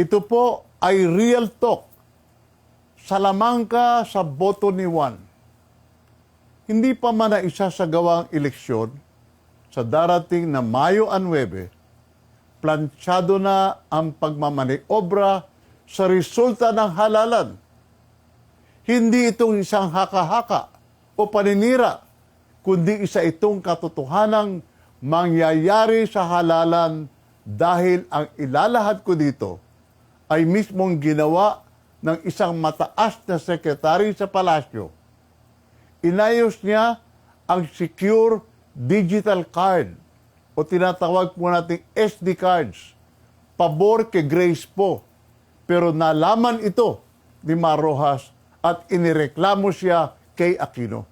Ito po ay real talk. Salamangka sa boto ni Juan. Hindi pa man na isa sa gawang eleksyon sa darating na Mayo 9, plansyado na ang pagmamaniobra sa resulta ng halalan. Hindi itong isang haka-haka o paninira, kundi isa itong katotohanang mangyayari sa halalan dahil ang ilalahad ko dito ay mismong ginawa ng isang mataas na sekretary sa palasyo. Inayos niya ang Secure Digital Card o tinatawag po nating SD cards. Pabor kay Grace po. Pero nalaman ito ni Marojas at inireklamo siya kay Aquino.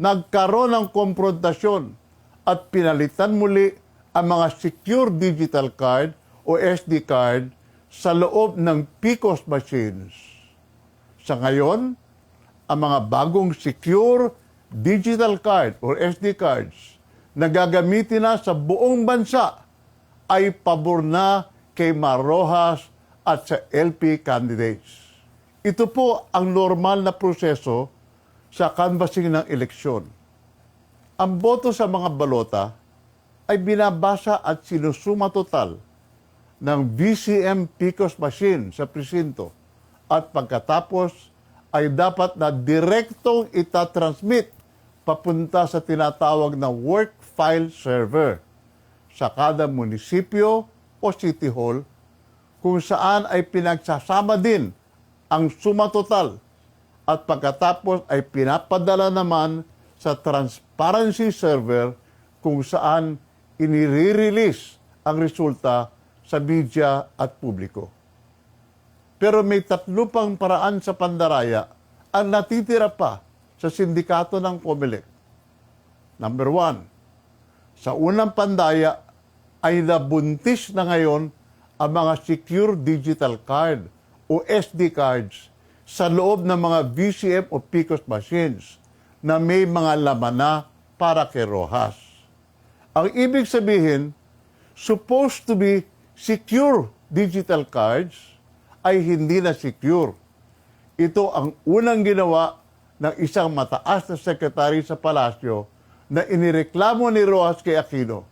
Nagkaroon ng konfrontasyon at pinalitan muli ang mga secure digital card o SD card sa loob ng PICOS machines. Sa ngayon, ang mga bagong secure digital card or SD cards na gagamitin na sa buong bansa ay pabor na kay Marojas at sa LP candidates. Ito po ang normal na proseso sa canvassing ng eleksyon. Ang boto sa mga balota ay binabasa at sinusuma total ng VCM PICOS machine sa presinto. At pagkatapos ay dapat na direktong itatransmit papunta sa tinatawag na work file server sa kada munisipyo o city hall kung saan ay pinagsasama din ang suma total. At pagkatapos ay pinapadala naman sa transparency server kung saan inire-release ang resulta sa media at publiko. Pero may tatlo pang paraan sa pandaraya ang natitira pa sa sindikato ng COMELEC. Number one, sa unang pandaya ay nabuntis na ngayon ang mga secure digital card o SD cards sa loob ng mga VCM o PICOS machines na may mga laman na para kay Rojas. Ang ibig sabihin, supposed to be secure digital cards ay hindi na secure. Ito ang unang ginawa ng isang mataas na sekretary sa palasyo na inireklamo ni Rojas kay Aquino.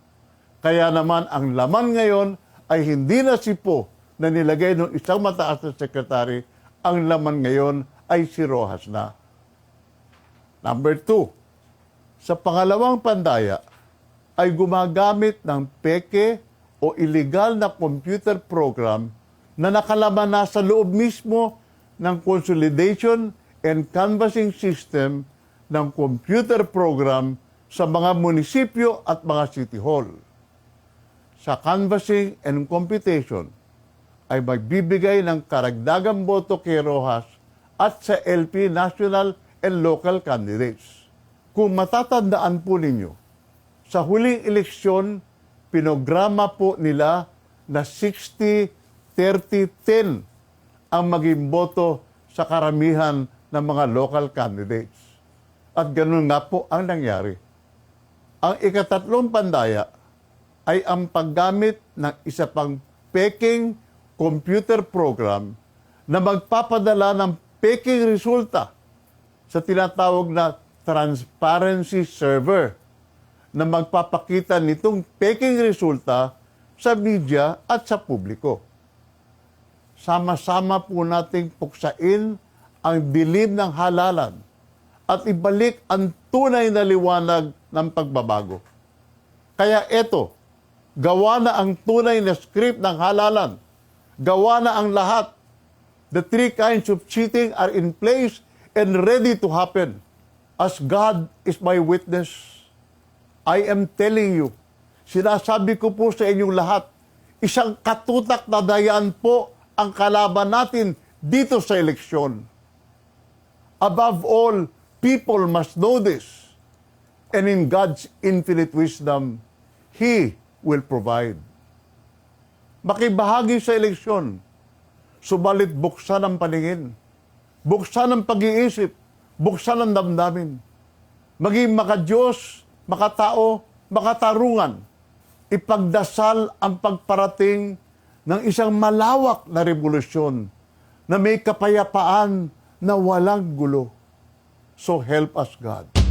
Kaya naman ang laman ngayon ay hindi na sipo na nilagay ng isang mataas na sekretary, ang laman ngayon ay si Rojas na. Number two, sa pangalawang pandaya ay gumagamit ng peke o illegal na computer program na nakalaman na sa loob mismo ng consolidation and canvassing system ng computer program sa mga munisipyo at mga city hall. Sa canvassing and computation ay magbibigay ng karagdagang boto kay Rojas at sa LP national and local candidates. Kung matatandaan po ninyo, sa huling eleksyon, pinograma po nila na 60-30-10 ang maging boto sa karamihan ng mga local candidates. At ganun nga po ang nangyari. Ang ikatatlong pandaya ay ang paggamit ng isa pang peking computer program na magpapadala ng peking resulta sa tinatawag na transparency server na magpapakita nitong peking resulta sa media at sa publiko. Sama-sama po nating puksain ang dilim ng halalan at ibalik ang tunay na liwanag ng pagbabago. Kaya eto, gawa na ang tunay na script ng halalan. Gawa na ang lahat. The three kinds of cheating are in place and ready to happen. As God is my witness, I am telling you, sinasabi ko po sa inyong lahat, isang katutak na dayaan po ang kalaban natin dito sa eleksyon. Above all, people must know this. And in God's infinite wisdom, He will provide. Makibahagi sa eleksyon, subalit buksan ang paningin, buksan ang pag-iisip, buksan ang damdamin. Maging makadiyos, makatao, makatarungan. Ipagdasal ang pagparating ng isang malawak na revolusyon na may kapayapaan na walang gulo. So help us God.